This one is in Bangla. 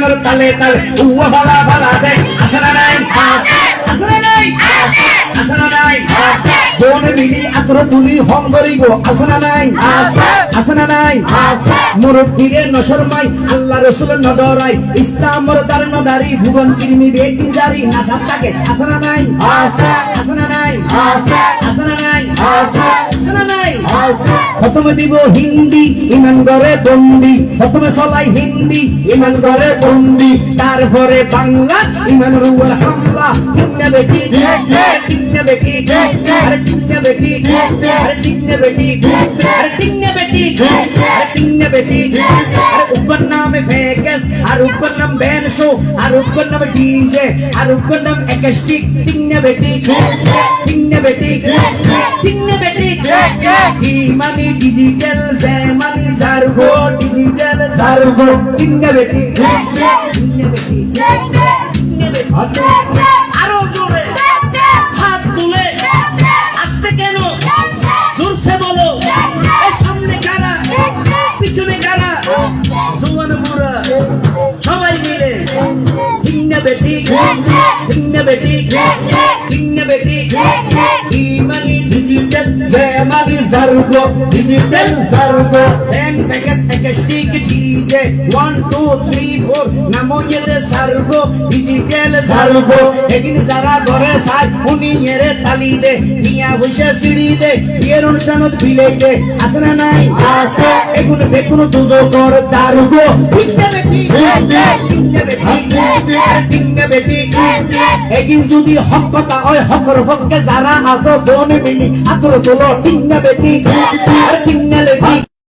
গানের তালে তালে উয়া ভালা ভালা দেখ আসে না নাই? আসে না নাই? আসে না নাই? কোন মিলি আতর তুলি হম করিব। আসে না নাই? আসে না নাই? মুরব্বীরে নসর মাই আল্লাহ রসুল নডরাই ইসলামর দার নদারি ভুবন কিরমি বেটি জারি নাসার তাকে। আসে না নাই? আসে না নাই? আসে না নাই? নাই প্রথমে দিব হিন্দি ইমান করে বন্দি। প্রথমে সলাই হিন্দি ইমান করে বন্দি। তারপরে বাংলা ইমান রুয়ার হামলা। টিন্না বেটি আরে টিন্না বেটি আরে টিন্না বেটি আরে টিন্না বেটি আরে টিন্না বেটি আরে উপর নাম ফেকাস আর উপর নাম ব্যানশো আর উপর নাম ডিজে আর উপর নাম একাস্টিক বেটি ইমানি ডিজিটাল জেমানি জারগো ডিজিটাল জারগো টিন্না বেটি আরও জোরে। হাত তুলে। আসতে কেন? জোরসে বলো। সামনে কারা? পিছনে কারা? জোয়ান বুড়া। সবাই মিলে। টিন্না বেটি টিন্না বেটি টিন্না বেটি জেমানি জারগো ডিজিটাল জারগো ব্যান থেকে থেকে stick DJ one two three four নামো এতে সারগো ডিজিটাল সারগো এদিন যারা ঘরে সাজ উনি এরে তালি দে নিয়া বসে সিঁড়ি দে বিয়ের অনুষ্ঠানত বিলেই দে আসে না নাই আসে এগুলো বেগুন দুজো বেটি যদি হক কথা হয় হকর হককে যারা আছো বনে মিলি আতর তোলো ঠিকতে বেটি